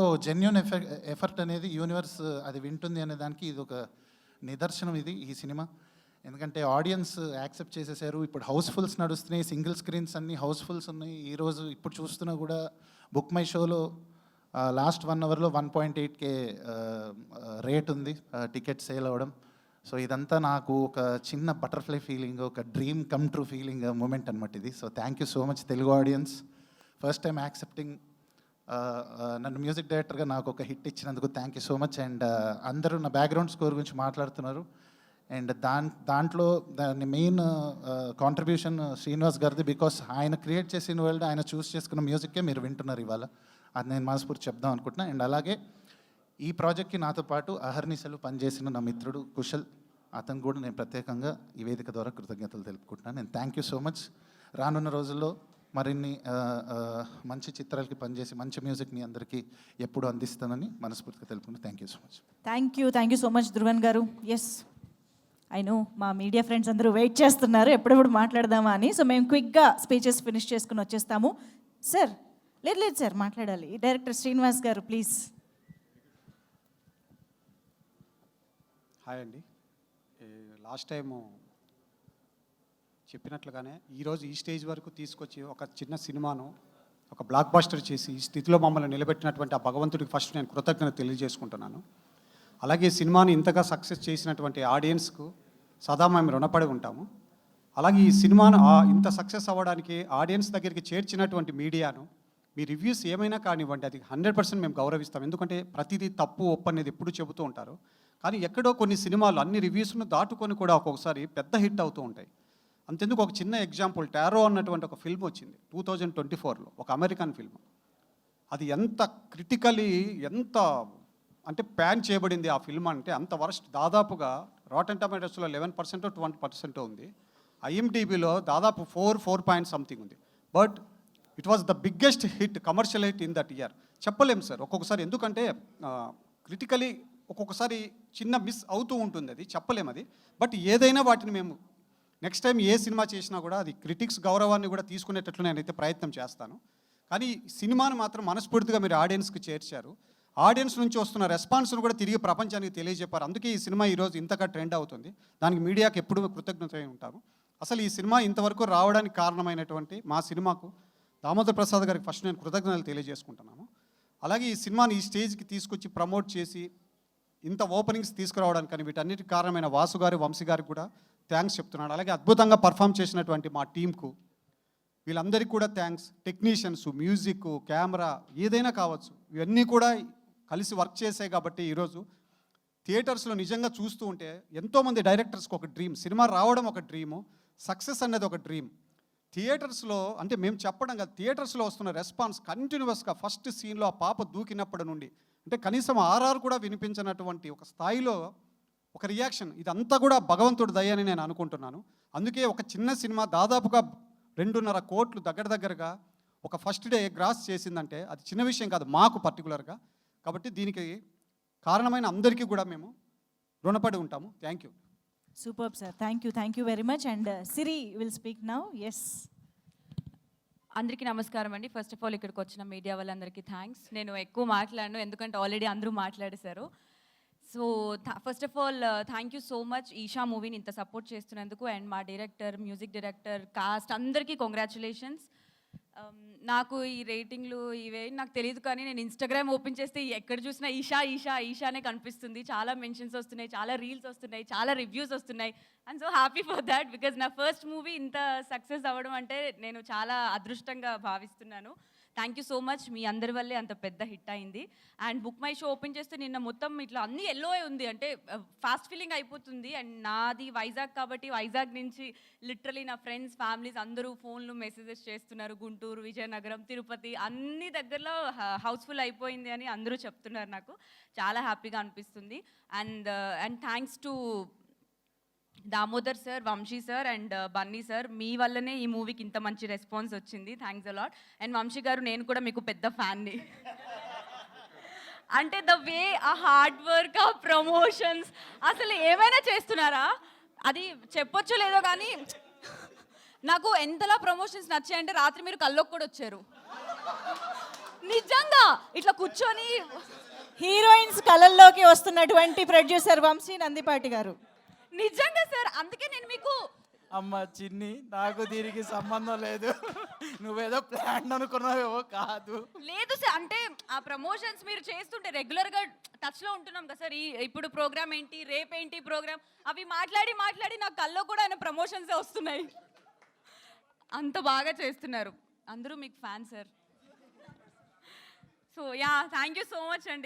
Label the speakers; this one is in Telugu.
Speaker 1: సో జెన్యున్ ఎఫెక్ట్ ఎఫర్ట్ అనేది యూనివర్స్ అది వింటుంది అనే దానికి ఇది ఒక నిదర్శనం ఇది ఈ సినిమా. ఎందుకంటే ఆడియన్స్ యాక్సెప్ట్ చేసేసారు. ఇప్పుడు హౌస్ఫుల్స్ నడుస్తున్నాయి సింగిల్ స్క్రీన్స్ అన్ని హౌస్ఫుల్స్ ఉన్నాయి. ఈరోజు ఇప్పుడు చూస్తున్నా కూడా బుక్ మై షోలో లాస్ట్ వన్ అవర్లో one point eight K rate ఉంది టికెట్ సేల్ అవ్వడం సో ఇదంతా నాకు ఒక చిన్న బటర్ఫ్లై ఫీలింగ్ ఒక dream come true feeling moment అనమాట ఇది. So thank you so much Telugu audience first time accepting నన్ను మ్యూజిక్ డైరెక్టర్గా నాకు ఒక హిట్ ఇచ్చినందుకు thank you so much and అందరూ నా బ్యాక్గ్రౌండ్ స్కోర్ గురించి మాట్లాడుతున్నారు. అండ్ దాన్ దాంట్లో దాని మెయిన్ కాంట్రిబ్యూషన్ శ్రీనివాస్ గారిది బికాస్ ఆయన క్రియేట్ చేసిన వరల్డ్ ఆయన చూస్ చేసుకున్న మ్యూజిక్కే మీరు వింటున్నారు ఇవాళ. అది నేను మనస్ఫూర్తి చెప్దాం అనుకుంటున్నా. అండ్ అలాగే ఈ ప్రాజెక్ట్కి నాతో పాటు అహర్నిశలు పనిచేసిన నా మిత్రుడు కుశల్. అతను కూడా నేను ప్రత్యేకంగా ఈ వేదిక ద్వారా కృతజ్ఞతలు తెలుపుకుంటున్నాను. నేను థ్యాంక్ యూ సో మచ్ రానున్న రోజుల్లో మరిన్ని మంచి చిత్రాలకి పనిచేసి మంచి మ్యూజిక్ మీ అందరికీ ఎప్పుడు అందిస్తానని మనస్ఫూర్తిగా తెలుపుకుంటూ thank you so much
Speaker 2: thank you thank you so much Dhruvan garu yes I know మా మీడియా ఫ్రెండ్స్ అందరూ వెయిట్ చేస్తున్నారు ఎప్పుడెప్పుడు మాట్లాడదామా అని. సో మేము క్విక్గా స్పీచెస్ ఫినిష్ చేసుకుని వచ్చేస్తాము. సార్ లేదు లేదు సార్ మాట్లాడాలి. Director Srinivas garu please
Speaker 3: hi అండి. లాస్ట్ టైము చెప్పినట్లుగానే ఈరోజు ఈ స్టేజ్ వరకు తీసుకొచ్చి ఒక చిన్న సినిమాను ఒక బ్లాక్ బాస్టర్ చేసి ఈ స్థితిలో మమ్మల్ని నిలబెట్టినటువంటి ఆ భగవంతుడికి ఫస్ట్ నేను కృతజ్ఞత తెలియజేసుకుంటున్నాను. అలాగే ఈ సినిమాని ఇంతగా సక్సెస్ చేసినటువంటి ఆడియన్స్కు సదా మేము రుణపడి ఉంటాము. అలాగే ఈ సినిమాను ఇంత సక్సెస్ అవ్వడానికి ఆడియన్స్ దగ్గరికి చేర్చినటువంటి మీడియాను మీ రివ్యూస్ ఏమైనా కానివ్వండి అది హండ్రెడ్ పర్సెంట్ మేము గౌరవిస్తాం. ఎందుకంటే ప్రతిదీ తప్పు ఒప్పు అనేది ఎప్పుడు చెబుతూ ఉంటారు. కానీ ఎక్కడో కొన్ని సినిమాలు అన్ని రివ్యూస్ను దాటుకొని కూడా ఒక్కొక్కసారి పెద్ద హిట్ అవుతూ ఉంటాయి. అంతెందుకు ఒక చిన్న ఎగ్జాంపుల్ టారో అన్నటువంటి ఒక ఫిల్మ్ వచ్చింది టూ థౌజండ్ ట్వంటీ ఫోర్లో ఒక అమెరికన్ ఫిల్మ్. అది ఎంత క్రిటికలీ ఎంత అంటే ప్యాన్ చేయబడింది ఆ ఫిల్మ్ అంటే అంత వరస్ట్. దాదాపుగా రాటన్ టమాటోస్లో లెవెన్ పర్సెంట్ ట్వంటీ పర్సెంట్ ఉంది. ఐఎండిబిలో దాదాపు ఫోర్ ఫోర్ పాయింట్ సంథింగ్ ఉంది. But it was the biggest hit commercial hit in that year చెప్పలేము సార్ ఒక్కొక్కసారి ఎందుకంటే క్రిటికలీ ఒక్కొక్కసారి చిన్న మిస్ అవుతూ ఉంటుంది అది చెప్పలేము అది. బట్ ఏదైనా వాటిని మేము నెక్స్ట్ టైం ఏ సినిమా చేసినా కూడా అది క్రిటిక్స్ గౌరవాన్ని కూడా తీసుకునేటట్లు నేనైతే ప్రయత్నం చేస్తాను. కానీ సినిమాను మాత్రం మనస్ఫూర్తిగా మీరు ఆడియన్స్కి చేర్చారు. ఆడియన్స్ నుంచి వస్తున్న రెస్పాన్స్ను కూడా తిరిగి ప్రపంచానికి తెలియజెప్పారు. అందుకే ఈ సినిమా ఈరోజు ఇంతగా ట్రెండ్ అవుతుంది. దానికి మీడియాకి ఎప్పుడూ కృతజ్ఞత ఉంటారు అసలు ఈ సినిమా ఇంతవరకు రావడానికి కారణమైనటువంటి మా సినిమాకు దామోదర్ ప్రసాద్ గారికి ఫస్ట్ నేను కృతజ్ఞతలు తెలియజేసుకుంటున్నాను అలాగే ఈ సినిమాని ఈ స్టేజ్కి తీసుకొచ్చి ప్రమోట్ చేసి ఇంత ఓపెనింగ్స్ తీసుకురావడానికి కానీ వీటన్నిటికి కారణమైన వాసు గారి వంశీ గారికి కూడా థ్యాంక్స్ చెప్తున్నాడు. అలాగే అద్భుతంగా పర్ఫామ్ చేసినటువంటి మా టీంకు వీళ్ళందరికీ కూడా థ్యాంక్స్. టెక్నీషియన్స్ మ్యూజిక్ కెమెరా ఏదైనా కావచ్చు ఇవన్నీ కూడా కలిసి వర్క్ చేసాయి కాబట్టి ఈరోజు థియేటర్స్లో నిజంగా చూస్తూ ఉంటే ఎంతోమంది డైరెక్టర్స్కి ఒక డ్రీమ్ సినిమా రావడం ఒక డ్రీము సక్సెస్ అనేది ఒక డ్రీమ్ థియేటర్స్లో అంటే మేము చెప్పడం కాదు థియేటర్స్లో వస్తున్న రెస్పాన్స్ కంటిన్యూస్గా ఫస్ట్ సీన్లో ఆ పాప దూకినప్పటి నుండి అంటే కనీసం ఆర్ఆర్ కూడా వినిపించినటువంటి ఒక స్థాయిలో ఒక రియాక్షన్ ఇదంతా కూడా భగవంతుడి దయ అని నేను అనుకుంటున్నాను. అందుకే ఒక చిన్న సినిమా దాదాపుగా రెండున్నర కోట్లు దగ్గర దగ్గరగా ఒక ఫస్ట్ డే గ్రాస్ చేసిందంటే అది చిన్న విషయం కాదు మాకు పర్టికులర్గా కాబట్టి దీనికి కారణమైన అందరికీ కూడా మేము రుణపడి ఉంటాము. Thank you
Speaker 2: super sir thank you thank you very much and Siri will speak now yes
Speaker 4: అందరికీ నమస్కారం అండి. ఫస్ట్ ఆఫ్ ఆల్ ఇక్కడికి వచ్చిన మీడియా వాళ్ళందరికీ థ్యాంక్స్ నేను ఎక్కువ మాట్లాడను ఎందుకంటే ఆల్రెడీ అందరూ మాట్లాడేశారు. So first of all thank you so much Eesha మూవీని ఇంత సపోర్ట్ చేస్తున్నందుకు అండ్ మా డైరెక్టర్ మ్యూజిక్ డైరెక్టర్ కాస్ట్ అందరికీ కంగ్రాచులేషన్స్ um, నాకు ఈ రేటింగ్లు ఇవే నాకు తెలియదు కానీ నేను ఇన్స్టాగ్రామ్ ఓపెన్ చేస్తే ఎక్కడ చూసినా ఈషా ఈషా ఈషానే కనిపిస్తుంది. చాలా మెన్షన్స్ వస్తున్నాయి చాలా రీల్స్ వస్తున్నాయి చాలా రివ్యూస్ వస్తున్నాయి. And so happy for that because నా ఫస్ట్ మూవీ ఇంత సక్సెస్ అవ్వడం అంటే నేను చాలా అదృష్టంగా భావిస్తున్నాను. థ్యాంక్ యూ సో మచ్ మీ అందరి వల్లే అంత పెద్ద హిట్ అయింది. And book my show open చేస్తే నిన్న మొత్తం ఇట్లా అన్ని ఎల్లో ఉంది. అంటే uh, ఫాస్ట్ ఫీలింగ్ అయిపోతుంది. అండ్ నాది వైజాగ్ కాబట్టి వైజాగ్ నుంచి లిటరలీ నా ఫ్రెండ్స్ ఫ్యామిలీస్ అందరూ ఫోన్లు మెసేజెస్ చేస్తున్నారు. గుంటూరు విజయనగరం తిరుపతి అన్ని దగ్గరలో uh, హౌస్ఫుల్ అయిపోయింది అని అందరూ చెప్తున్నారు నాకు. చాలా హ్యాపీగా అనిపిస్తుంది. And and thanks to Damodar sir Vamsi sir and uh, Bunny sir మీ వల్లనే ఈ మూవీకి ఇంత మంచి రెస్పాన్స్ వచ్చింది. థ్యాంక్స్ అలాట్ అండ్ వంశీ గారు నేను కూడా మీకు పెద్ద ఫ్యాన్ని. అంటే ద వే ఆ హార్డ్ వర్క్ ఆ ప్రమోషన్స్ అసలు ఏమైనా చేస్తున్నారా? అది చెప్పొచ్చు లేదో కానీ నాకు ఎంతలా ప్రమోషన్స్ నచ్చాయంటే రాత్రి మీరు కల్లోకి కూడా వచ్చారు. నిజంగా ఇట్లా కూర్చొని
Speaker 2: హీరోయిన్స్ కళల్లోకి వస్తున్నటువంటి ప్రొడ్యూసర్ వంశీ నందిపాటి గారు.
Speaker 4: నిజంగా సార్ అందుకే నేను మీకు
Speaker 5: అమ్మ చిన్ని నాకు దీనికి సంబంధం లేదు. నువ్వేదో ప్లాన్ అనుకున్నావేమో కాదు.
Speaker 4: లేదు సార్ అంటే ఆ ప్రమోషన్స్ మీరు చేస్తుంటే రెగ్యులర్గా టచ్లో ఉంటున్నాం కదా సార్ ఈ ఇప్పుడు ప్రోగ్రామ్ ఏంటి రేపేంటి ప్రోగ్రామ్ అవి మాట్లాడి మాట్లాడి నా కల్లో కూడా ఆయన ప్రమోషన్స్ వస్తున్నాయి. అంత బాగా చేస్తున్నారు. అందరూ మీకు fan sir. So yeah thank you so much అండి.